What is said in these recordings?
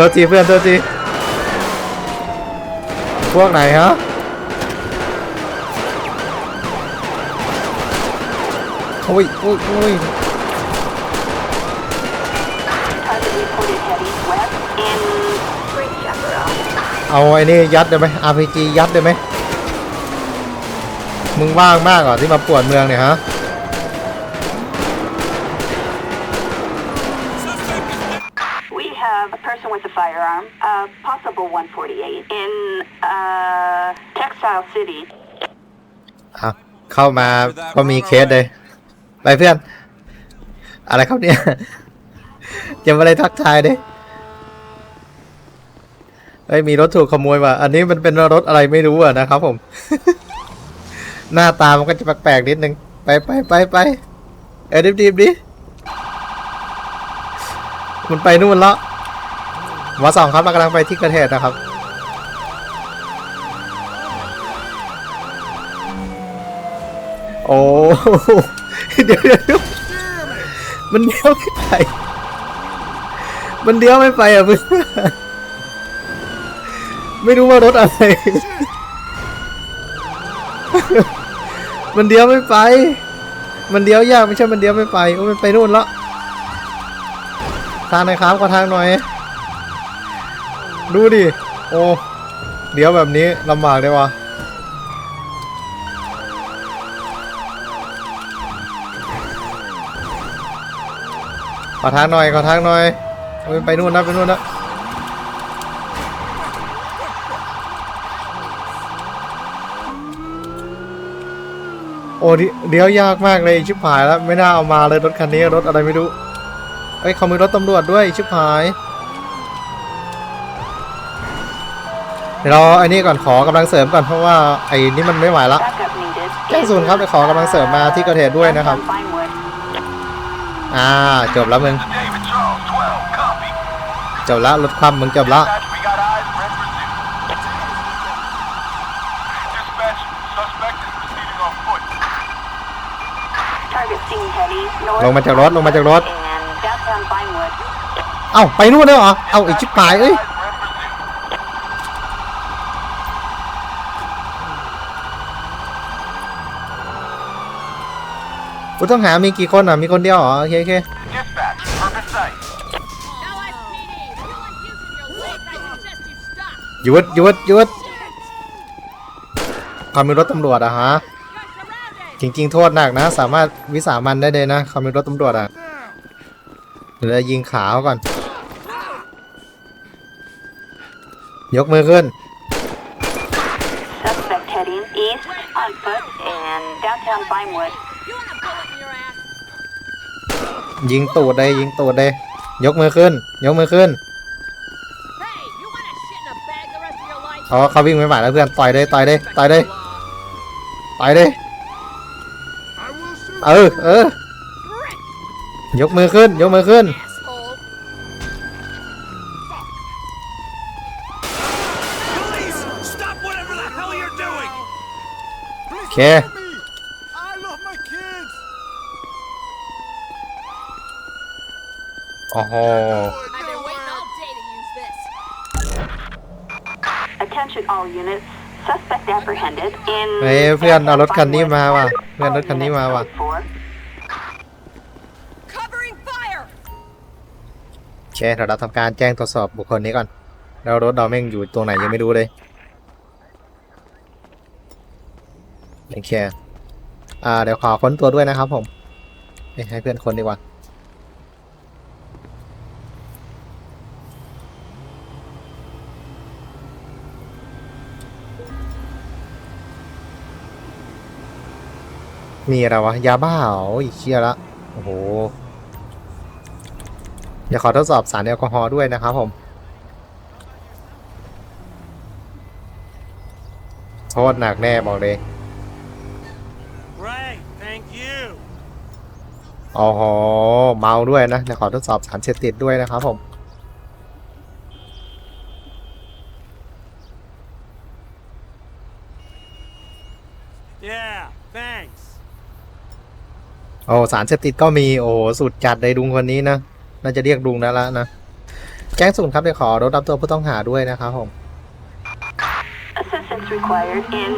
ตัวจีเพื่อนตัวจีพวกไหนฮะโอ้ยโอ้ยโอ้ยเอาไอ้นี่ยัดได้ไหม RPG ยัดได้ไหม มึงว่างมากเหรอที่มาปวดเมืองเนี่ยฮะ 148, in uh, Textile City. อะเข้ามาก็มีเคสเลย ไปเพื่อน อะไรครับเนี่ย จะมาอะไรทักทายดิเอ้ยมีรถถูกขโมยว่ะอันนี้มันเป็นรถอะไรไม่รู้อะนะครับผม หน้าตามันก็จะแปลกๆนิดนึง ไปไปไปไปเอ้ยรีบๆดิมันไปนู่นแล้ว หมอสองครับเรากำลังไปที่เกิดเหตุนะครับ โอ้เดี๋ยวเดี๋ยวเดี๋ยวมันเลี้ยวไม่ไป มันเลี้ยวไม่ไปอะมึงไม่รู้ว่ารถอะไร มันเลี้ยวไม่ไป มันเลี้ยวยากไม่ใช่มันเลี้ยวไม่ไปโอ้มันไปนู่นแล้วทางไหนครับขอทางหน่อย ดูดิ โอ้เลี้ยวแบบนี้ลำบากเลยวะขอทางหน่อยขอทางหน่อย ไปนู่นนะไปนู่นนะโอ้ดิเดี๋ยวยากมากเลยชิบหายแล้ว ไม่น่าเอามาเลยรถคันนี้รถอะไรไม่รู้ เอ้ยเขามีรถตำรวจด้วยชิบหาย เราไอ้นี่ก่อนขอกำลังเสริมก่อนเพราะว่าไอ้นี่มันไม่ไหวละเจ้งศูนย์ครับเะขอกำลังเสริมมาที่เกิดเหตุด้วยนะครับ อ่าจบแล้วมึงจบละลดความมึงจบละลงมาจากรถลงมาจากรถ เอ้าไปนู่นเลยเหรอ เอ้าไอ้ชิบหายเอ้ย Eyes, red pursuit. ผู้ต้องหามีกี่คนอะ มีคนเดียวเหรอโอเคโอเคหยุดหยุดหยุดความมีรถตำรวจอะฮะ จริง ๆ โทษหนักนะ สามารถวิสามันได้เลยนะความมีรถตำรวจอะเดี๋ยวยิงขาเขาก่อน ยกมือขึ้น Suspect heading east on foot and downtown Pinewood. ยิงตูดได้ยิงตูดได้ยกมือขึ้น ยกมือขึ้นอ๋อเขาวิ่งไปหมาแล้วเพื่อนต่อยได้ต่อยได้ต่อยได้ต่อยได้เออเออยกมือขึ้น ยกมือขึ้นโอเค โอ้โห I've been waiting all day to use this. Attention all units. Suspect apprehended in. เฮ้ยเพื่อนเอารถคันนี้มาว่ะ เพื่อนรถคันนี้มาว่ะ Four. Covering fire. โอเคเดี๋ยวเราทำการแจ้งตรวจสอบบุคคลนี้ก่อน แล้วรถเราแม่งอยู่ตรงไหนยังไม่รู้เลยโอเคอ่าเดี๋ยวขอค้นตัวด้วยนะครับผมเอ้ยให้เพื่อนค้นดีกว่า มีอะไรวะ ยาบ้าเหรอโอ้ยเชี่ยละ โอ้โห เดี๋ยวขอทดสอบสารแอลกอฮอล์ด้วยนะครับผม โทษหนักแน่บอกเลย Great, thank you! อ๋อเมาด้วยนะ เดี๋ยวขอทดสอบสารเสพติดด้วยนะครับผม Yeah, thanks. โอ้สารเสพติดก็มีโอ้โหสุดจัดเลยดุงคนนี้นะน่าจะเรียกดุงได้แล้วนะแจ้งศูนย์ครับเดี๋ยวขอรถรับตัวผู้ต้องหาด้วยนะครับผม Assistance required in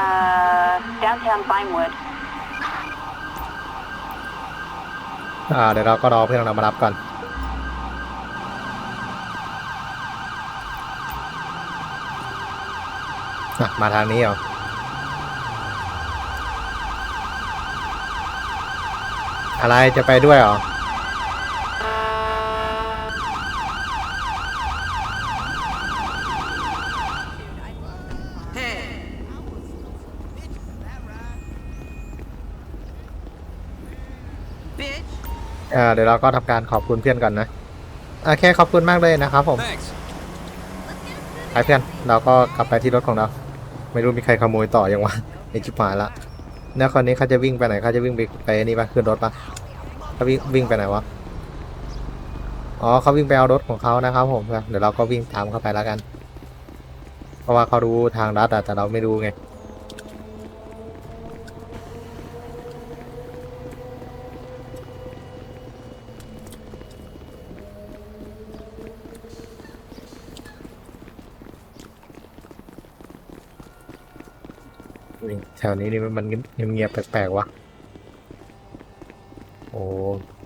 uh, downtown Vinewood. อ่าเดี๋ยวเราก็รอเพื่อนเรามารับก่อน อะ มาทางนี้เหรอ อะไรจะไปด้วยเหรออ่าเดี๋ยวเราก็ทำการขอบคุณเพื่อนก่อนนะโอเคขอบคุณมากเลยนะครับผม Thanks. ไปเพื่อนเราก็กลับไปที่รถของเรา ไม่รู้มีใครขโมยต่อยังวะไอชิบหายละ เนี่ยคนนี้เขาจะวิ่งไปไหนเขาจะวิ่งไปไปนี่ปะขึ้นรถปะเขาวิ่งวิ่งไปไหนวะอ๋อเขาวิ่งไปเอารถของเขานะครับผมเดี๋ยวเราก็วิ่งตามเข้าไปแล้วกัน เพราะว่าเขารู้ทางรัดแต่เราไม่รู้ไง แถวนี้นี่มันเงียบๆแปลกๆวะ โอ้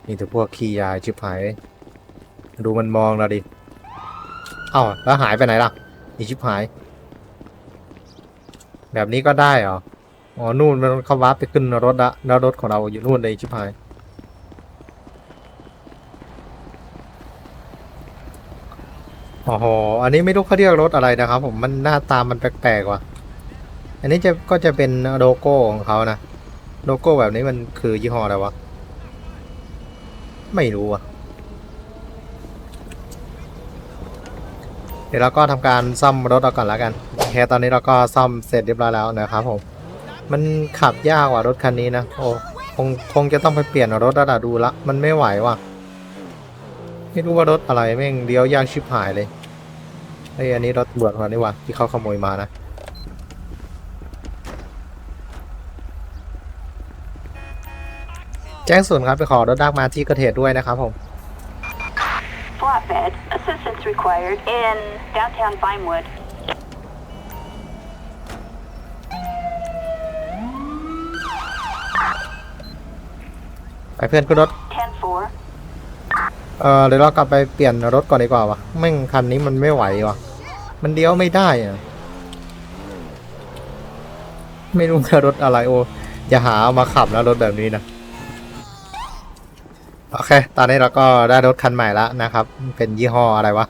มีแต่พวกขี้ยาชิบหาย ดูมันมองเราดิเอ้าแล้วหายไปไหนล่ะอีชิบหาย แบบนี้ก็ได้เหรอ อ๋อ นู่นมันเขาวาร์ปไปขึ้นรถละแล้วรถของเราอยู่นู่นเลยชิบหายโอ้โห อันนี้ไม่รู้เขาเรียกรถอะไรนะครับผม มันหน้าตามันแปลกๆว่ะ อันนี้จะก็จะเป็นโลโก้ของเขานะ โลโก้แบบนี้มันคือยี่ห้ออะไรวะ ไม่รู้อะ เดี๋ยวเราก็ทำการซ่อมรถเราก่อนแล้วกันโอเคตอนนี้เราก็ซ่อมเสร็จเรียบร้อยแล้วนะครับผม มันขับยากกว่ารถคันนี้นะ โอ้คงคงจะต้องไปเปลี่ยนรถแล้วละดูละ มันไม่ไหวว่ะ ไม่รู้ว่ารถอะไรแม่งเลี้ยวยากชิบหายเลยไอ้ยอันนี้รถตรวจมานี่วะที่เขาขโมยมานะ แจ้งศูนย์ครับไปขอรถดักมาที่เกิดเหตุด้วยนะครับผม Flatbed. Assistance required in downtown Vinewood. ไปเพื่อนขึ้นรถ 10-4. เออเดี๋ยวเรากลับไปเปลี่ยนรถก่อนดีกว่าวะแม่งคันนี้มันไม่ไหววะมันเลี้ยวไม่ได้อะไม่รู้ว่ารถอะไรโออย่าหาเอามาขับนะรถแบบนี้นะ โอเค ตอนนี้เราก็ได้รถคันใหม่แล้วนะครับ เป็นยี่ห้ออะไรวะ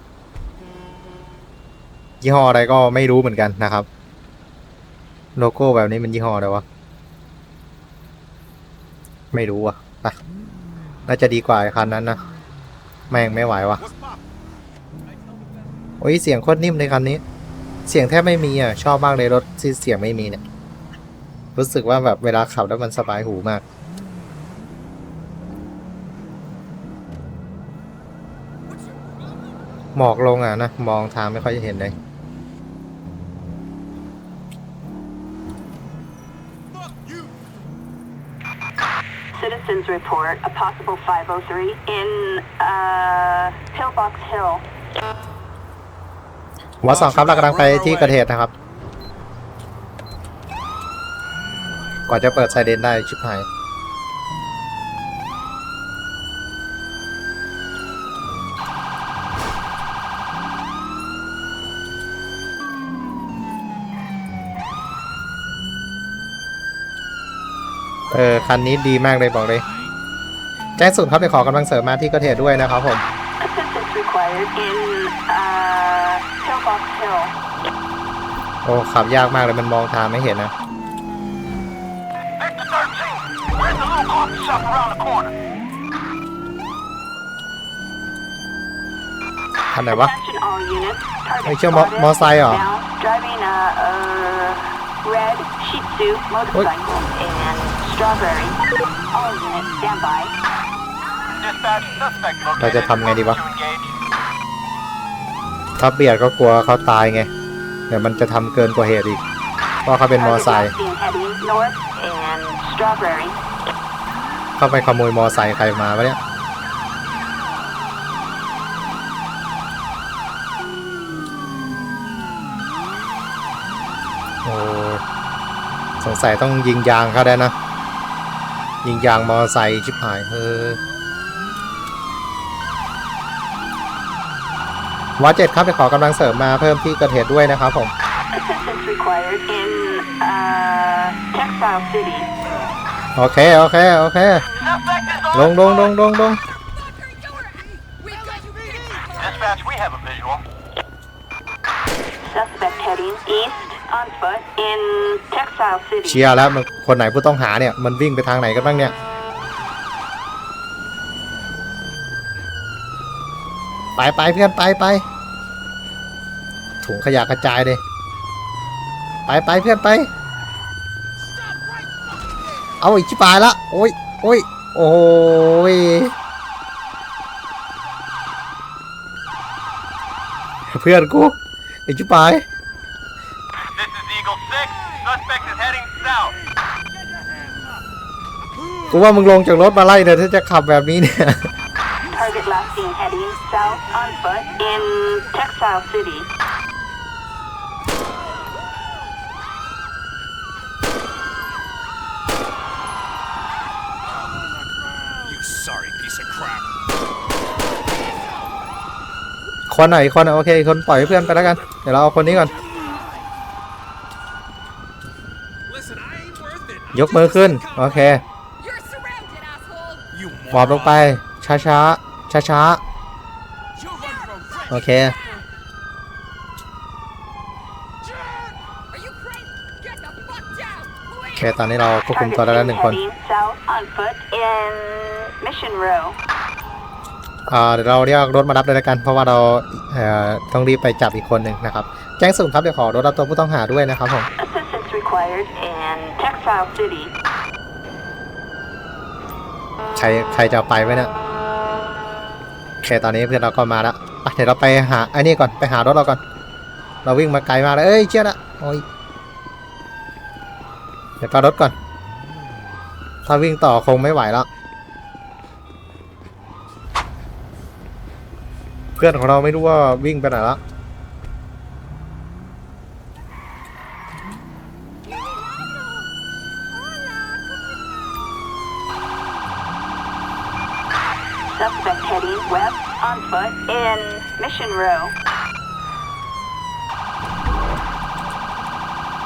ยี่ห้ออะไรก็ไม่รู้เหมือนกันนะครับ โลโก้แบบนี้มันยี่ห้ออะไรวะ ไม่รู้อะไปน่าจะดีกว่าคันนั้นนะ แม่งไม่ไหววะโอ้ยเสียงโคตรนิ่มเลยคันนี้ เสียงแทบไม่มีอะ ชอบมากเลยรถที่เสียงไม่มีเนี่ย รู้สึกว่าแบบเวลาขับแล้วมันสบายหูมาก หมอกลงอะนะ มองทางไม่ค่อยจะเห็นเลย Fuck you. Citizens report a possible 503 in uh, Pillbox Hill. หัวสองครับเรากำลังไปที่เกิดเหตุนะครับ กว่าจะเปิดไซเรนได้ชิบหาย เออคันนี้ดีมากเลยบอกเลย แจ้งสุดครับไปขอกำลังเสริมมาที่เกิดเหตุด้วยนะครับผม Assistance required in uh, Pillbox Hill. โอ้ขับยากมากเลยมันมองทางไม่เห็นนะ Victor 13, where's the little coffee shop around the corner? คันไหนวะ Attention all units. Target ไอ้เชี่ยมอ spotted. มอไซค์เหรอ Down, driving a uh, red Shih Tzu motorcycle and เราจะทำไงดีวะ To ถ้าเบียดก็กลัวเขาตายไง เดี๋ยวมันจะทำเกินกว่าเหตุอีก เพราะเขาเป็นมอไซค์เข้าไปขโมยมอไซค์ใครมาวะเนี่ย โอ้ สงสัยต้องยิงยางเขาได้นะ ยิงยางมอไซค์ชิบหายเฮ้ยวาเจ็ดครับไปขอกำลังเสริมมาเพิ่มที่เกิดเหตุด้วยนะครับผม Assistance required in uh, Textile City. โอเค โอเค โอเค Suspect is ล on งลง ลง ลง ลง เชียร์แล้วมันคนไหนผู้ต้องหาเนี่ย มันวิ่งไปทางไหนกันบ้างเนี่ย ไปไปเพื่อนไปไปถุงขยะกระจายเลยไปไปเพื่อนไป เอาอีกชิบายละ โอ้ยโอ้ยโอ้ยเพื่อนกูไอ้ชิบาย This is Eagle 6. Suspect is heading south. กูว่ามึงลงจากรถมาไล่เดี๋ยวถ้าจะขับแบบนี้เนี่ย Target last seen heading south on foot in Textile City. You sorry piece of crap. คนไหนคนอะโอเค คนปล่อยให้เพื่อนไปแล้วกัน เดี๋ยวเราเอาคนนี้ก่อน Listen, I ain't worth it. ยกมือขึ้น โอเค You're surrounded, asshole. You หมอบลงไป ช้าช้าช้าช้า You run from ๆโอเค Are you crazy? Get the fuck down, โอ please. เค ตอนนี้เราควบคุม Target ตัวได้แล้ว seen หนึ่งคน heading south on foot in Mission Row. อ่าเดี๋ยวเราเรียกรถมารับเลยแล้วกัน เพราะว่าเราเอ่อต้องรีบไปจับอีกคนหนึ่งนะครับ แจ้งสุ่มครับ เดี๋ยวขอรถรับตัวผู้ต้องหาด้วยนะครับผม Assistance required in Textile City. ใครใครจะไปไว้เนี่ยโอเคตอนนี้เพื่อนเราก็มาแล้วอะเดี๋ยวเราไปหาไอ้นี่ก่อนไปหารถเราก่อน เราวิ่งมาไกลมากเลยเอ้ยเชี่ยละโอ้ยเดี๋ยวไปรถก่อน ถ้าวิ่งต่อคงไม่ไหวแล้วเพื่อนของเราไม่รู้ว่าวิ่งไปไหนแล้ว Suspect heading west on foot in Mission Row.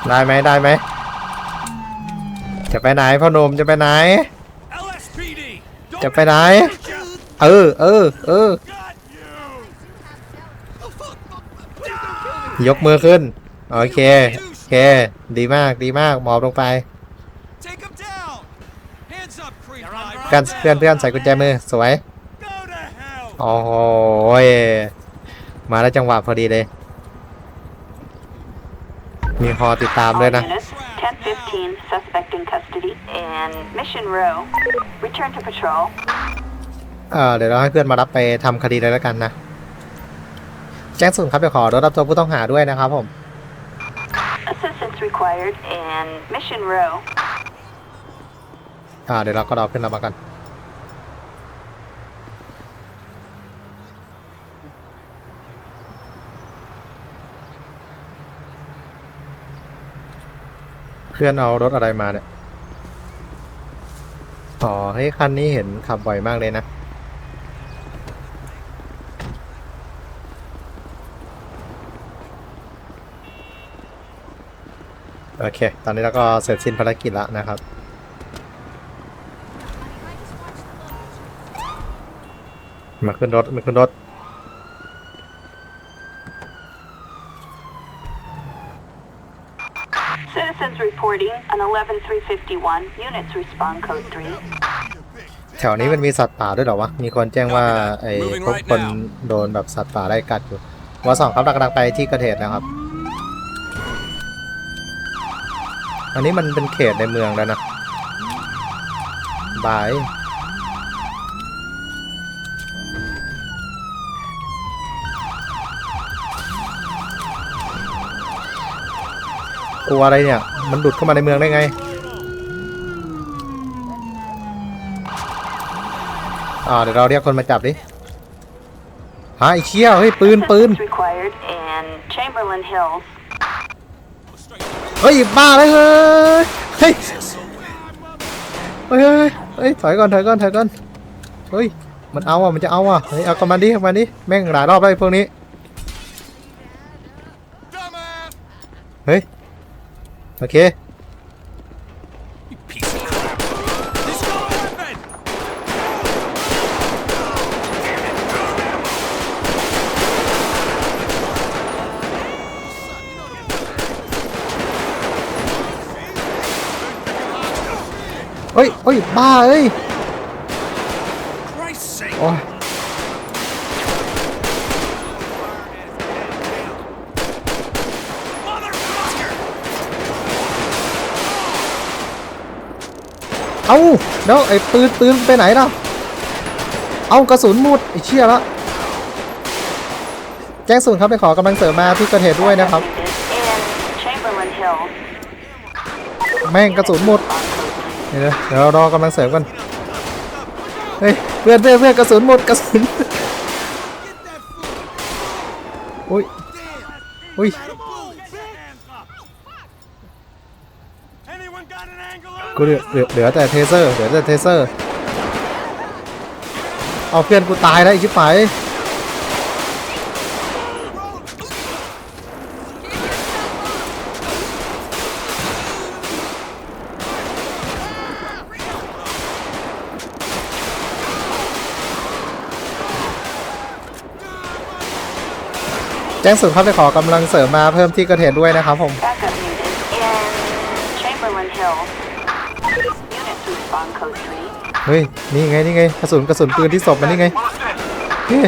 ได้ไหมได้ไหม จะไปไหนพ่อหนุ่มจะไปไหน LSPD. จะไปไหน เออเออเออ Got you. ยกมือขึ้น โอเค โอเค ดีมากดีมากหมอบลงไป Take him down. Hands up, creep. เพื่อนเพื่อนเพื่อนใส่กุญแจมือ สวย Go to hell. โอ้โหยมาแล้วจังหวะพอดีเลย มีฮอติดตามด้วย All นะ units, 1015, suspect in custody in Mission Row. Return to patrol. เออเดี๋ยวเราให้เพื่อนมารับไปทำคดีเลยแล้วกันนะ แจ้งสุ่มครับเดี๋ยวขอรถรับตัวผู้ต้องหาด้วยนะครับผม Assistance required in Mission Row. อ่าเดี๋ยวเราก็รอเพื่อนเรามากัน พื่อนเอารถอะไรมาเนี่ยอ๋อเฮ้ยคันนี้เห็นขับบ่อยมากเลยนะ โอเค ตอนนี้เราก็เสร็จสิ้นภารกิจแล้วนะครับ มาขึ้นรถ มาขึ้นรถ 11351. Units respond code 3. แถวนี้มันมีสัตว์ป่าด้วยเหรอวะ มีคนแจ้งว่าไอ้พวกคนโดนแบบสัตว์ป่าไล่กัดอยู่วอสองครับเรากำลังไปที่เกิดเหตุนะครับ อันนี้มันเป็นเขตในเมืองแล้วนะบาย ตัวอะไรเนี่ย มันหลุดเข้ามาในเมืองได้ไง อ่าเดี๋ยวเราเรียกคนมาจับดิหาไอ้เชี่ยเฮ้ยปืนปืน Assistance required in Chamberlain Hills. Straight เฮ้ยบ้าเลยเฮ้ยเฮ้ยเฮ้ยเฮ้ยเฮ้ยถอยก่อนถอยก่อนถอยก่อนเฮ้ยมันเอาอะมันจะเอาอะเฮ้ยเอากลับมาดิกลับมาดิแม่งหลายรอบแล้วไอ้พวกนี้ Dumbass! เฮ้ย โอเค You piece of crap. He's got a weapon! เฮ้ยเฮ้ย บ้าเอ้ย Christ's sake! โอ้ย เอาแล้วไอ้ปืนปืนไปไหนล่ะเอากระสุนหมดไอ้เชี่ยละแจ้งศูนย์ครับไปขอกำลังเสริมมาที่เกิดเหตุด้วยนะครับ แม่งกระสุนหมดเดี๋ยวเดี๋ยวเรารอกำลังเสริมกันเฮ้ยเพื่อนเพื่อนเพื่อนกระสุนหมดกระสุนอุ้ยอุ้ย กูเหลือเหลือเหลือแต่เทเซอร์เหลือแต่เทเซอร์ เอาเพื่อนกูตายแล้วอีกชิบหายแจ้งศูนย์ครับไปขอกำลังเสริมมาเพิ่มที่กิดเหตุด้วยนะครับผม เฮ้ย นี่ไง นี่ไง กระสุน กระสุนปืนที่ศพมันนี่ไงนี่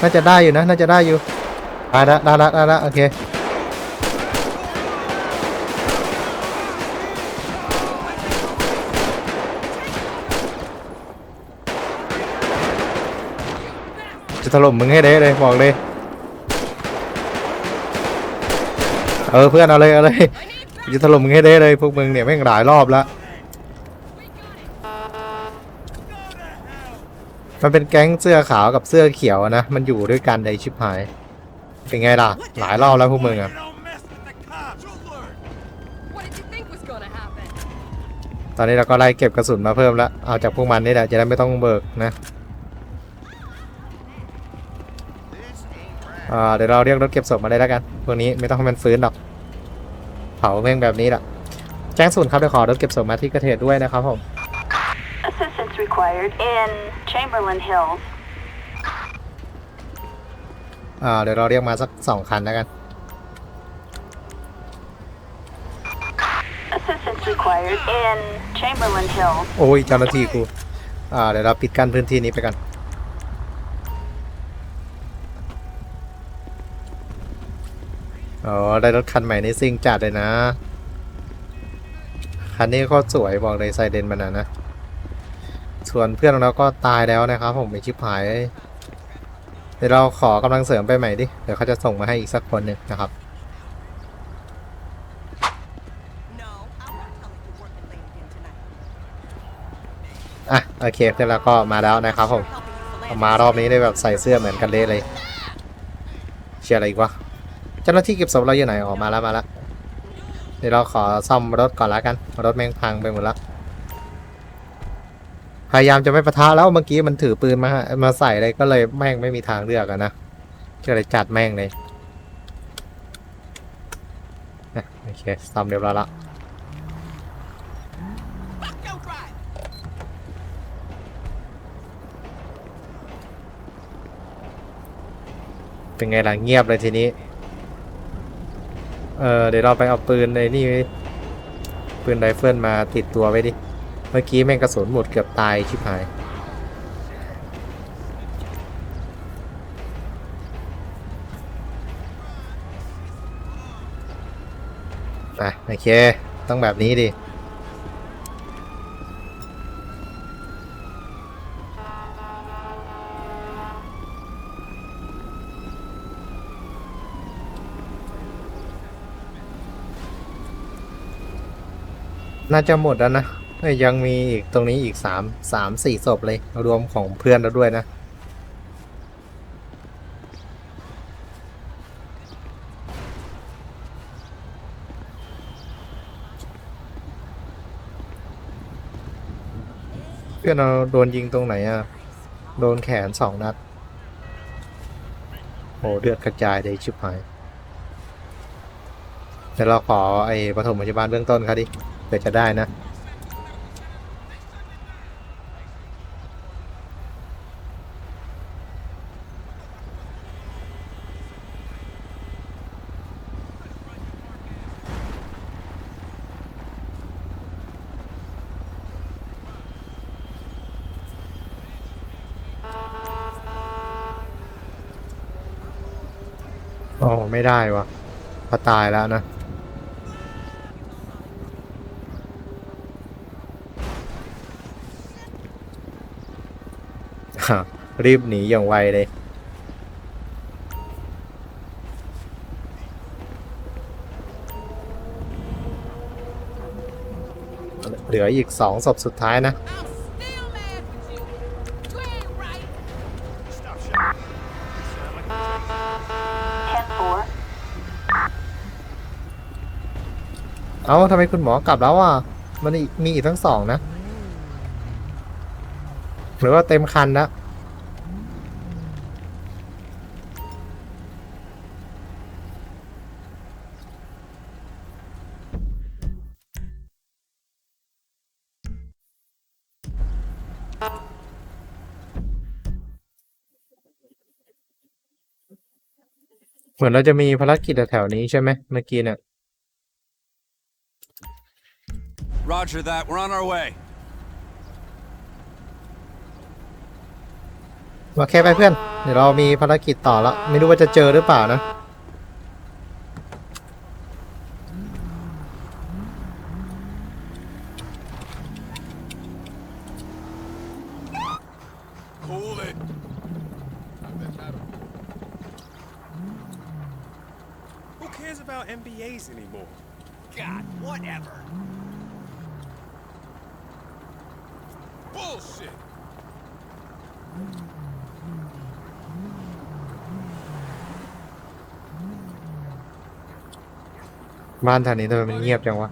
น่าจะได้อยู่นะ น่าจะได้อยู่ได้ละได้ละได้ละโอเค จะถล่มมึงให้เด้เลยบอกเลย เออเพื่อนเอาเลยเอาเลยจะถล่มมึงให้เด้เลยพวกมึงเนี่ยแม่งหลายรอบแล้ว มันเป็นแก๊งเสื้อขาวกับเสื้อเขียวนะ มันอยู่ด้วยกันในชิบหาย เป็นไงล่ะ หลายรอบแล้วพวกมึงอะตอนนี้เราก็ไล่เก็บกระสุนมาเพิ่มแล้ว เอาจากพวกมันนี่แหละ จะได้ไม่ต้องเบิกนะเดี๋ยวเราเรียกรถเก็บศพมาเลยแล้วกัน พวกนี้ไม่ต้องให้มันฟื้นหรอก เผาแม่งแบบนี้แหละ แจ้งศูนย์ครับเดี๋ยวขอรถเก็บศพมาที่กระเทศด้วยนะครับผม Assistance required in Chamberlain Hills. อ่าเดี๋ยวเราเรียกมาสักสองคันแล้วกัน Assistance required in Chamberlain Hills. โอ้ยเจ้าหน้าที่กู อ่าเดี๋ยวเราปิดกั้นพื้นที่นี้ไปกัน อ๋อ ได้รถคันใหม่นี่ซิ่งจัดเลยนะ คันนี้ก็สวยบอกเลยไซเดนมันนะนะ ส่วนเพื่อนของเราก็ตายแล้วนะครับผมไม่ชิบหาย เดี๋ยวเราขอกำลังเสริมไปใหม่ดิ เดี๋ยวเขาจะส่งมาให้อีกสักคนหนึ่งนะครับอะโอเคเดี๋ยวเราก็มาแล้วนะครับผมมารอบนี้ได้แบบใส่เสื้อเหมือนกันเละเลย เชียร์อะไรอีกวะเจ้าหน้าที่เก็บศพเราอยู่ไหนออกมาแล้วมาแล้วเดี๋ยวเราขอซ่อมรถก่อนละกัน รถแม่งพังไปหมดแล้ว พยายามจะไม่ปะทะแล้วเมื่อกี้มันถือปืนมามาใส่เลยก็เลยแม่งไม่มีทางเลือกอะนะก็เลยจัดแม่งเลยโอเคซ่อมเรียบร้อยละเป็นไงล่ะเงียบเลยทีนี้ เออเดี๋ยวเราไปเอาปืนในนี่ปืนไรเฟิลมาติดตัวไว้ดิ เมื่อกี้แม่งกระสุนหมดเกือบตายชิบหายอะโอเค ต้องแบบนี้ดิน่าจะหมดแล้วนะ ยังมีอีกตรงนี้อีกสามสามสี่ศพเลยรวมของเพื่อนเราด้วยนะ เพื่อนเราโดนยิงตรงไหนอะ โดนแขนสองนัดโอ้เลือดกระจายได้ชิบหายเดี๋ยวเราขอไอ้ปฐมพยาบาลเบื้องต้นครับดิเผื่อจะได้นะ โอ้ไม่ได้วะพอตายแล้วนะรีบหนีอย่างไวเลยเหลืออีกสองศพสุดท้ายนะ เอ้าทำไมคุณหมอกลับแล้วอะ มันมีอีกทั้งสองนะ หรือว่าเต็มคันแล้วเหมือนเราจะมีภารกิจแถวนี้ใช่ไหมเมื่อกี้เนี่ย Roger that. We're on our way. โอเคไปเพื่อน เดี๋ยวเรามีภารกิจต่อแล้วไม่รู้ว่าจะเจอหรือเปล่านะ บ้านแถวนี้ทำไมมันเงียบจังวะ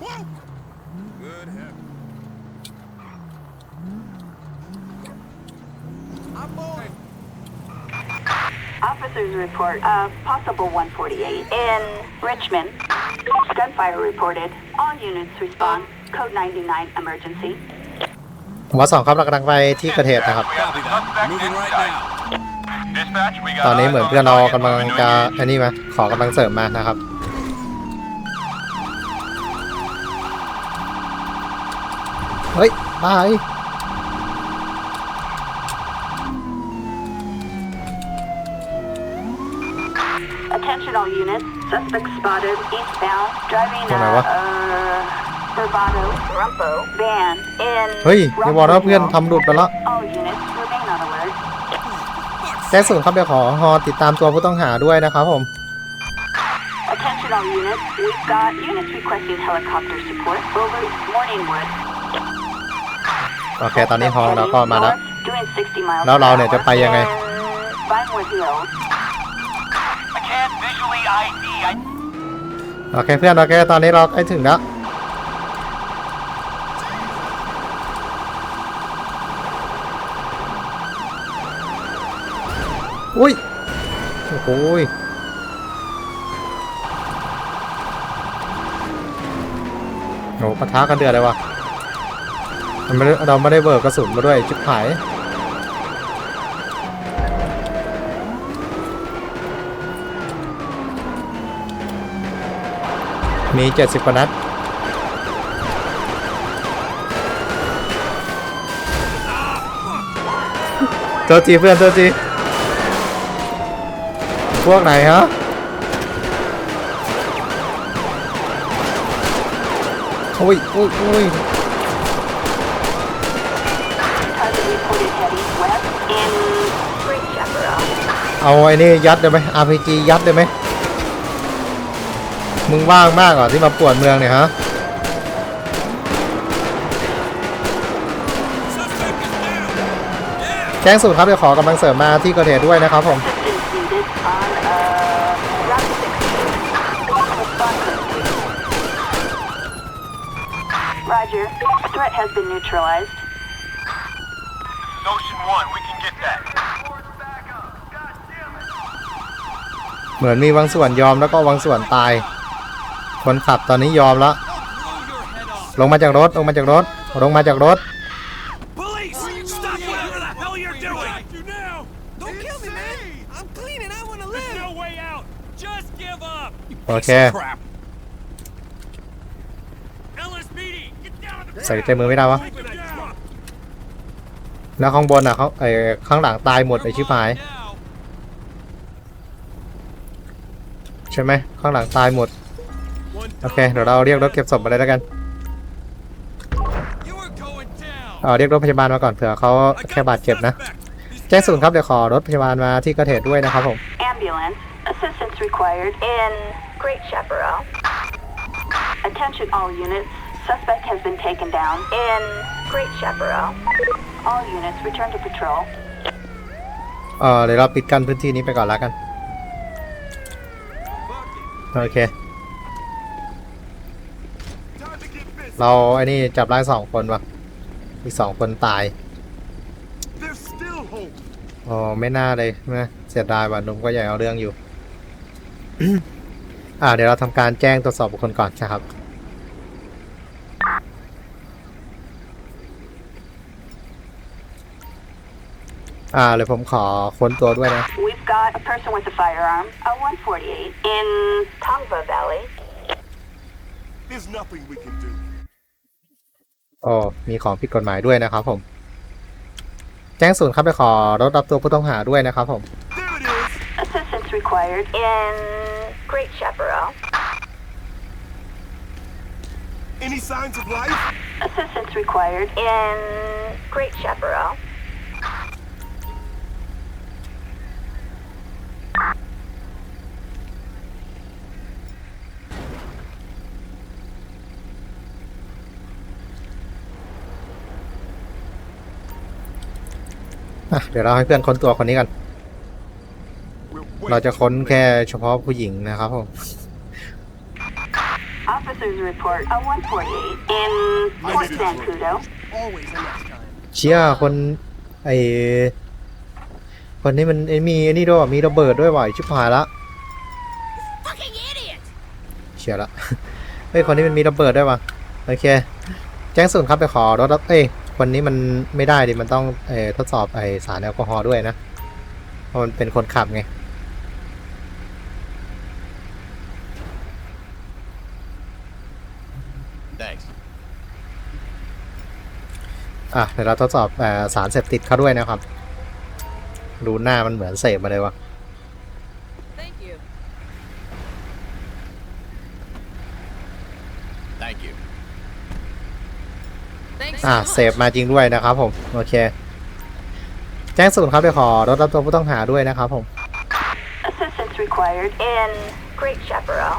Whoa! Good heavens. I'm on. Officers report a possible 148 in Richmond. Gunfire reported. All units respond. Code 99 emergency. หมอสองครับเรากำลังไปที่เกิดเหตุนะครับ We have Copy a that. suspect Moving right inside. now. Dispatch, we got ตอนนี้ eyes เหมือน on เพื่อนเรา target กำลัง moving จะ to unit. อันนี้มาขอกำลังเสริมมานะครับ เฮ้ยตาย Attention all units. Suspect spotted eastbound driving a Tụi nào quá? uh, Bravado Rumpo van in เฮ้ยอย่าบอกนะว่าเพื่อนทำหลุดไปแล้ว All units remain on alert. แจ้งศูนย์ครับเดี๋ยวขอฮอติดตามตัวผู้ต้องหาด้วยนะครับผม Attention all units. We've got units requesting helicopter support over Morningwood. โอเค ตอนนี้ฮอเราก็มาแล้ว Doing 60 miles แล้วเราเนี่ยจะไปยังไง Vinewood Hills. I โอเคเพื่อนโอเคตอนนี้เราใกล้ถึงแล้วอุ้ยโอ้โหยโหปะทะกันเดือดเลยวะมันไม่ได้เราไม่ได้เบิกกระสุนมาด้วยจุดหาย มีเจ็ดสิบกว่านัดเจอจีเพื่อนเจอจีพวกไหนฮะโอ้ยโอ้ยโอ้ยเอาไอ้นี่ยัดได้ไหม RPG ยัดได้ไหม มึงว่างมากเหรอที่มาปวดเมืองเนี่ยฮะ Suspect is down. Yeah. แจ้งศูนย์ครับเดี๋ยวขอกำลังเสริมมาที่เกิดเหตุด้วยนะครับผม Assistance needed on uh, Route 16. Responsive. Roger. Threat has been neutralized. Notion 1, we can get that. เหมือนมีบางส่วนยอมแล้วก็บางส่วนตาย คนขับตอนนี้ยอมแล้ว Blow your head off. ลงมาจากรถลงมาจากรถลงมาจากรถ Police! Stop whatever the hell you're doing! You now. Don't kill me, man. I'm clean and I want to There's live. no way out! Just give up! You piece Okay. of crap! LSPD! Get down on the ใส่ใจมือไม่ได้วะ Keep it down! แล้วข้างบนอะเขาไอ้ข้างหลังตายหมดไอ้ชิบหาย Now. ใช่ไหมข้างหลังตายหมด One โอเค เดี๋ยวเราเรียกรถเก็บศพมาเลยแล้วกัน You are going down! เออเรียกรถพยาบาลมาก่อนเผื่อเขา I got แค่บาดเจ็บนะ suspect. He's แจ้งศูนย์ครับ เดี๋ยวขอรถพยาบาลมาที่เกิดเหตุด้วยนะครับผม Ambulance. Assistance required in Great Chaparral. Attention all units. Suspect has been taken down in Great Chaparral. All units return to patrol. เออเดี๋ยวเราปิดกั้นพื้นที่นี้ไปก่อนแล้วกัน โอเค เราไอ้นี่จับได้สองคนวะอีกสองคนตาย There's still hope. อ๋อไม่น่าเลยนะเสียดายว่ะหนุ่มก็ใหญ่เอาเรื่องอยู่ อ่า เดี๋ยวเราทำการแจ้งตรวจสอบบุคคลก่อนนะครับอ่าเดี๋ยวผมขอค้นตัวด้วยนะ We've got a person with a firearm, a 148, in Tongva Valley. There's nothing we can do. โอ้มีของผิดกฎหมายด้วยนะครับผม แจ้งศูนย์ครับไปขอรถรับตัวผู้ต้องหาด้วยนะครับผม There it is. Assistance required in Great Chaparral. Any signs of life? Assistance required in Great Chaparral. เดี๋ยวเราให้เพื่อนค้นตัวคนนี้กัน We're เรา way จะค้นแค่เฉพาะผู้หญิงนะครับผม Officers report a 148 in Port Zancudo. Always enough time. เชี่ยคนไอคนนี้มันไอมีไอ้นี่ด้วยว่ะมีระเบิดด้วยว่ะไอ้ชิบหายละ Fucking idiot! เชี่ยละเฮ้ยคนนี้มันมีระเบิดด้วยว่ะโอเค แจ้งศูนย์ครับไปขอรถรับเอ้ ยคนนี้มันไม่ได้ดิมันต้องเออทดสอบไอสารแอลกอฮอล์ด้วยนะเพราะมันเป็นคนขับไง Thanks. อะเดี๋ยวเราทดสอบเออสารเสพติดเขาด้วยนะครับ ดูหน้ามันเหมือนเสพมาเลยว่ะ อ่าเสพมาจริงด้วยนะครับผม โอเค แจ้งศูนย์ครับไปขอรถรับตัวผู้ต้องหาด้วยนะครับผม Assistance required in Great Chaparral.